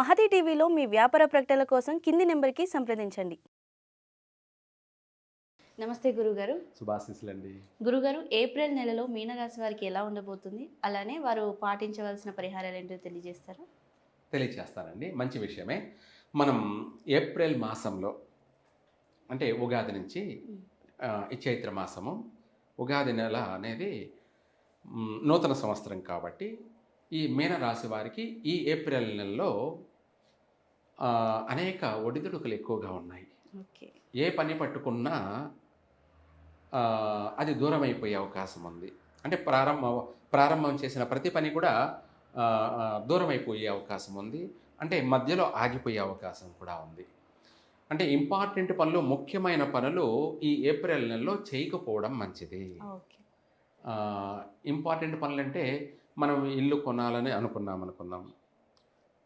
మహతి టీవీలో మీ వ్యాపార ప్రకటనల కోసం కింది నెంబర్కి సంప్రదించండి. నమస్తే గురుగారు. శుభాశీస్సులండి. గురుగారు ఏప్రిల్ నెలలో మీనరాశి వారికి ఎలా ఉండబోతుంది? అలానే వారు పాటించవలసిన పరిహారాలు ఏంటో తెలియజేస్తారా? తెలియచేస్తానండి మంచి విషయమే. మనం ఏప్రిల్ మాసంలో అంటే ఉగాది నుంచి చైత్ర మాసము ఉగాది నెల అనేది నూతన సంవత్సరం కాబట్టి ఈ మీనరాశి వారికి ఈ ఏప్రిల్ నెలలో అనేక ఒడిదుడుకులు ఎక్కువగా ఉన్నాయి. ఏ పని పట్టుకున్నా అది దూరం అయిపోయే అవకాశం ఉంది. అంటే ప్రారంభ ప్రారంభం చేసిన ప్రతి పని కూడా దూరం అయిపోయే అవకాశం ఉంది. అంటే మధ్యలో ఆగిపోయే అవకాశం కూడా ఉంది. అంటే ఇంపార్టెంట్ పనులు ముఖ్యమైన పనులు ఈ ఏప్రిల్ నెలలో చేయకపోవడం మంచిది. ఇంపార్టెంట్ పనులు అంటే మనం ఇల్లు కొనాలని అనుకున్నాం అనుకుందాం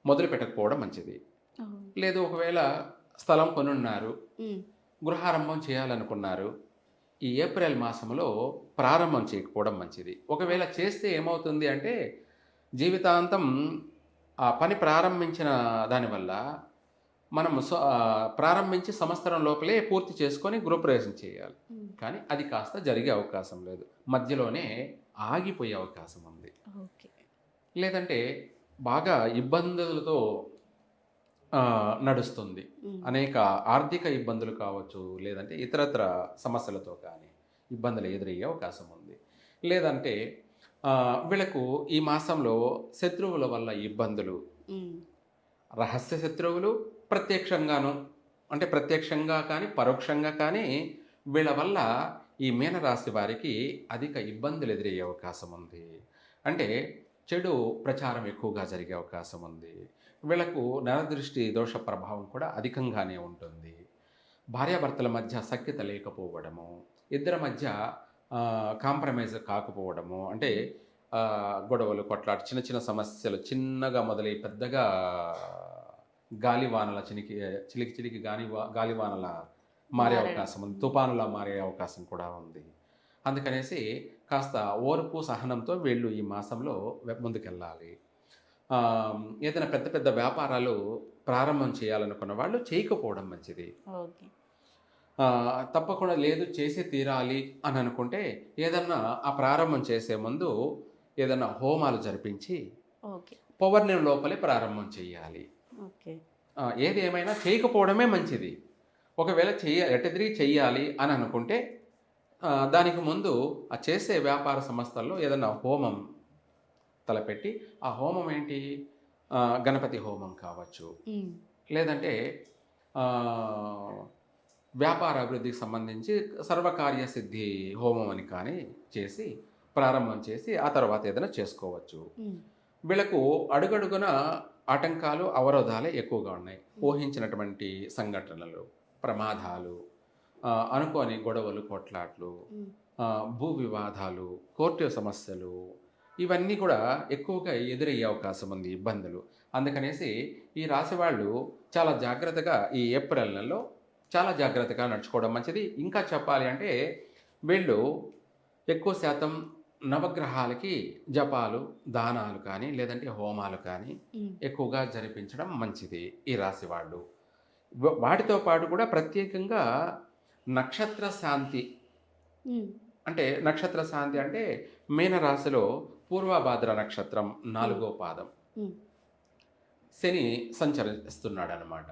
మొదలు పెట్టకపోవడం మంచిది. లేదు ఒకవేళ స్థలం కొనున్నారు గృహారంభం చేయాలనుకున్నారు ఈ ఏప్రిల్ మాసంలో ప్రారంభం చేయకపోవడం మంచిది. ఒకవేళ చేస్తే ఏమవుతుంది అంటే జీవితాంతం ఆ పని ప్రారంభించిన దానివల్ల మనం ప్రారంభించి సంవత్సరం లోపలే పూర్తి చేసుకొని గృహప్రవేశం చేయాలి. కానీ అది కాస్త జరిగే అవకాశం లేదు. మధ్యలోనే ఆగిపోయే అవకాశం ఉంది. ఓకే. లేదంటే బాగా ఇబ్బందులతో నడుస్తుంది. అనేక ఆర్థిక ఇబ్బందులు కావచ్చు లేదంటే ఇతరత్ర సమస్యలతో కానీ ఇబ్బందులు ఎదురయ్యే అవకాశం ఉంది. లేదంటే వీళ్ళకు ఈ మాసంలో శత్రువుల వల్ల ఇబ్బందులు. రహస్య శత్రువులు ప్రత్యక్షంగాను అంటే ప్రత్యక్షంగా కానీ పరోక్షంగా కానీ వీళ్ళ వల్ల ఈ మీనరాశి వారికి అధిక ఇబ్బందులు ఎదురయ్యే అవకాశం ఉంది. అంటే చెడు ప్రచారం ఎక్కువగా జరిగే అవకాశం ఉంది. వీళ్ళకు నరదృష్టి దోష ప్రభావం కూడా అధికంగానే ఉంటుంది. భార్యాభర్తల మధ్య సఖ్యత లేకపోవడము ఇద్దరి మధ్య కాంప్రమైజ్ కాకపోవడము అంటే గొడవలు కొట్లాట చిన్న చిన్న సమస్యలు చిన్నగా మొదలై పెద్దగా గాలివానల చినికి చిలికి చిలికి గాలి గాలివానల మారే. అవకాశం ఉంది తుఫానులా మారే అవకాశం కూడా ఉంది. అందుకనేసి కాస్త ఓర్పు సహనంతో వీళ్ళు ఈ మాసంలో ముందుకెళ్ళాలి. ఏదైనా పెద్ద పెద్ద వ్యాపారాలు ప్రారంభం చేయాలనుకున్న వాళ్ళు చేయకపోవడం మంచిది. తప్పకుండా లేదు చేసి తీరాలి అని అనుకుంటే ఏదన్నా ఆ ప్రారంభం చేసే ముందు ఏదన్నా హోమాలు జరిపించి పౌర్ణమి లోపలే ప్రారంభం చేయాలి. ఏది ఏమైనా చేయకపోవడమే మంచిది. ఒకవేళ చెయ్య ఎటదిరి చెయ్యాలి అని అనుకుంటే దానికి ముందు ఆ చేసే వ్యాపార సంస్థల్లో ఏదైనా హోమం తలపెట్టి ఆ హోమం ఏంటి? గణపతి హోమం కావచ్చు. లేదంటే వ్యాపార అభివృద్ధికి సంబంధించి సర్వకార్య సిద్ధి హోమం అని కానీ చేసి ప్రారంభం చేసి ఆ తర్వాత ఏదైనా చేసుకోవచ్చు. వీళ్ళకు అడుగడుగున ఆటంకాలు అవరోధాలే ఎక్కువగా ఉన్నాయి. ఊహించినటువంటి సంఘటనలు ప్రమాదాలు అనుకోని గొడవలు కొట్లాట్లు భూ వివాదాలు కోర్టు సమస్యలు ఇవన్నీ కూడా ఎక్కువగా ఎదురయ్యే అవకాశం ఉంది ఇబ్బందులు. అందుకనేసి ఈ రాశి వాళ్ళు చాలా జాగ్రత్తగా ఈ ఏప్రిల్ నెలలో చాలా జాగ్రత్తగా నడుచుకోవడం మంచిది. ఇంకా చెప్పాలి అంటే వీళ్ళు ఎక్కువ శాతం నవగ్రహాలకి జపాలు దానాలు కానీ లేదంటే హోమాలు కానీ ఎక్కువగా జరిపించడం మంచిది ఈ రాశి వాళ్ళు. వాటితో పాటు కూడా ప్రత్యేకంగా నక్షత్ర శాంతి. అంటే నక్షత్ర శాంతి అంటే మీనరాశిలో పూర్వభాద్ర నక్షత్రం నాలుగో పాదం. శని సంచరిస్తున్నాడు అనమాట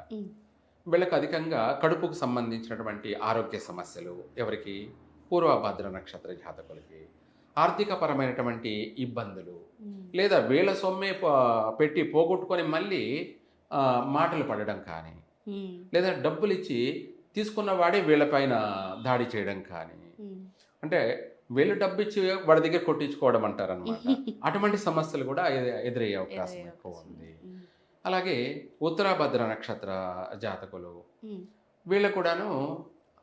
వీళ్ళకి అధికంగా కడుపుకు సంబంధించినటువంటి ఆరోగ్య సమస్యలు ఎవరికి? పూర్వభద్ర నక్షత్ర జాతకులకి. ఆర్థికపరమైనటువంటి ఇబ్బందులు. లేదా వీళ్ళ సొమ్మే పెట్టి పోగొట్టుకొని మళ్ళీ మాటలు పడడం కానీ లేదా డబ్బులు ఇచ్చి తీసుకున్న వాడే వీళ్ళపైన దాడి చేయడం కానీ అంటే వీళ్ళు డబ్బు ఇచ్చి వాడి దగ్గర కొట్టించుకోవడం అంటారనమాట అటువంటి సమస్యలు కూడా ఎదురయ్యే అవకాశం ఎక్కువ ఉంది. అలాగే ఉత్తరాభద్ర నక్షత్ర జాతకులు వీళ్ళ కూడాను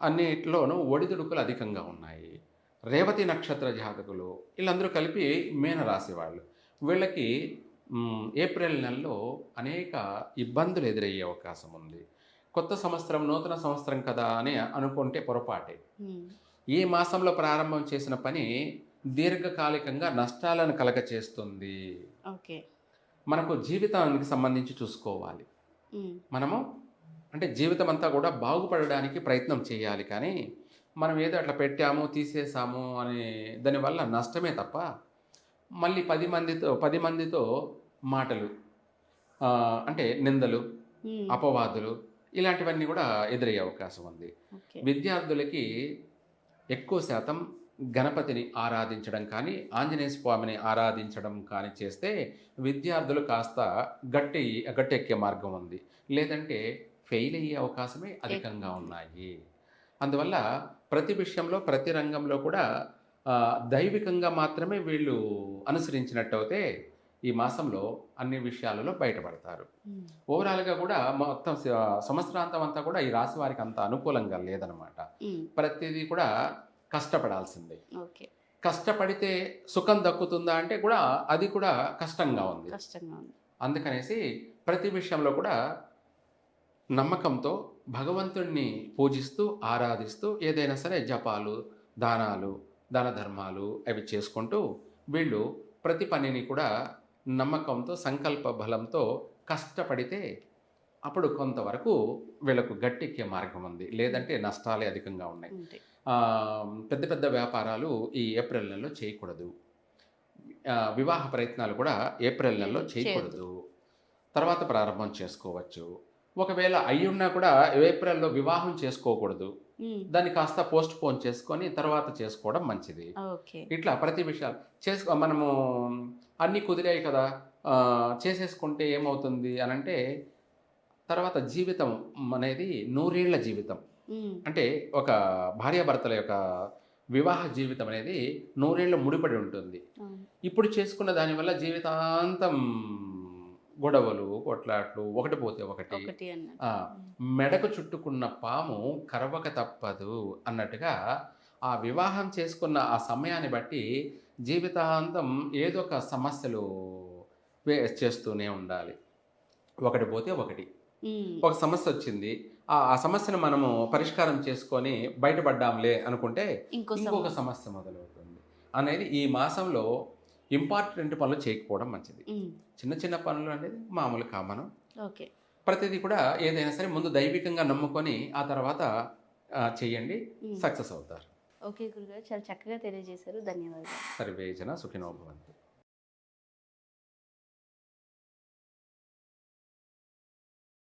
అన్నిట్లోనూ ఒడిదుడుకులు అధికంగా ఉన్నాయి. రేవతి నక్షత్ర జాతకులు వీళ్ళందరూ కలిపి మీన రాశి వాళ్ళు. వీళ్ళకి ఏప్రిల్ నెలలో అనేక ఇబ్బందులు ఎదురయ్యే అవకాశం ఉంది. కొత్త సంవత్సరం నూతన సంవత్సరం కదా అని అనుకుంటే పొరపాటే. ఈ మాసంలో ప్రారంభం చేసిన పని దీర్ఘకాలికంగా నష్టాలను కలగచేస్తుంది. ఓకే. మనకు జీవితానికి సంబంధించి చూసుకోవాలి. మనము అంటే జీవితం అంతా కూడా బాగుపడడానికి ప్రయత్నం చేయాలి కానీ మనం ఏదో అట్లా పెట్టాము తీసేసాము అని దానివల్ల నష్టమే తప్ప మళ్ళీ పది మందితో పది మందితో మాటలు అంటే నిందలు అపవాదులు ఇలాంటివన్నీ కూడా ఎదురయ్యే అవకాశం ఉంది. విద్యార్థులకి ఎక్కువ శాతం గణపతిని ఆరాధించడం కానీ ఆంజనేయ స్వామిని ఆరాధించడం కానీ చేస్తే విద్యార్థులు కాస్త గట్టి గట్టెక్కే మార్గం ఉంది. లేదంటే ఫెయిల్ అయ్యే అవకాశమే అధికంగా ఉన్నాయి. అందువల్ల ప్రతి విషయంలో ప్రతి రంగంలో కూడా దైవికంగా మాత్రమే వీళ్ళు అనుసరించినట్టయితే ఈ మాసంలో అన్ని విషయాలలో బయటపడతారు. ఓవరాల్గా కూడా మొత్తం సంవత్సరాంతం అంతా కూడా ఈ రాశి వారికి అంత అనుకూలంగా లేదనమాట. ప్రతిదీ కూడా కష్టపడాల్సిందే. ఓకే. కష్టపడితే సుఖం దక్కుతుందా అంటే కూడా అది కూడా కష్టంగా ఉంది. కష్టంగా ఉంది. అందుకనేసి ప్రతి విషయంలో కూడా నమ్మకంతో భగవంతుణ్ణి పూజిస్తూ ఆరాధిస్తూ ఏదైనా సరే జపాలు దానాలు దాన ధర్మాలు అవి చేసుకుంటూ వీళ్ళు ప్రతి పనిని కూడా నమ్మకంతో సంకల్ప బలంతో కష్టపడితే అప్పుడు కొంతవరకు వీళ్ళకు గట్టెక్కే మార్గం ఉంది. లేదంటే నష్టాలే అధికంగా ఉన్నాయి. పెద్ద పెద్ద వ్యాపారాలు ఈ ఏప్రిల్ నెలలో చేయకూడదు. వివాహ ప్రయత్నాలు కూడా ఏప్రిల్ నెలలో చేయకూడదు. తర్వాత ప్రారంభం చేసుకోవచ్చు. ఒకవేళ అయ్యున్నా కూడా ఏప్రిల్లో వివాహం చేసుకోకూడదు. దాన్ని కాస్త పోస్ట్ పోన్ చేసుకొని తర్వాత చేసుకోవడం మంచిది. ఇట్లా ప్రతి విషయాలు చేసుకో మనము అన్నీ కుదిరాయి కదా చేసేసుకుంటే ఏమవుతుంది అని అంటే తర్వాత జీవితం అనేది నూరేళ్ళ జీవితం. అంటే ఒక భార్యాభర్తల యొక్క వివాహ జీవితం అనేది నూరేళ్ళు ముడిపడి ఉంటుంది. ఇప్పుడు చేసుకున్న దానివల్ల జీవితాంతం గొడవలు కొట్లాట్లు ఒకటి పోతే ఒకటి. మెడకు చుట్టుకున్న పాము కరవక తప్పదు అన్నట్టుగా ఆ వివాహం చేసుకున్న ఆ సమయాన్ని బట్టి జీవితాంతం ఏదో ఒక సమస్యలు చేస్తూనే ఉండాలి. ఒకటి పోతే ఒకటి. ఒక సమస్య వచ్చింది ఆ సమస్యను మనము పరిష్కారం చేసుకొని బయటపడ్డాంలే అనుకుంటే ఇంకో ఇంకొక సమస్య. మొదలవుతుంది. అనేది ఈ మాసంలో ఇంపార్టెంట్ పనులు చేయకపోవడం మంచిది. చిన్న చిన్న పనులు అనేది మామూలు కామను ఓకే. ప్రతిదీ కూడా ఏదైనా సరే ముందు దైవికంగా నమ్ముకొని ఆ తర్వాత ఉమ్. సక్సెస్ అవుతారు. ఓకే గురుగారు చాలా చక్కగా తెలియజేశారు. ధన్యవాదాలు. సర్వేజన సుఖినోభవంతు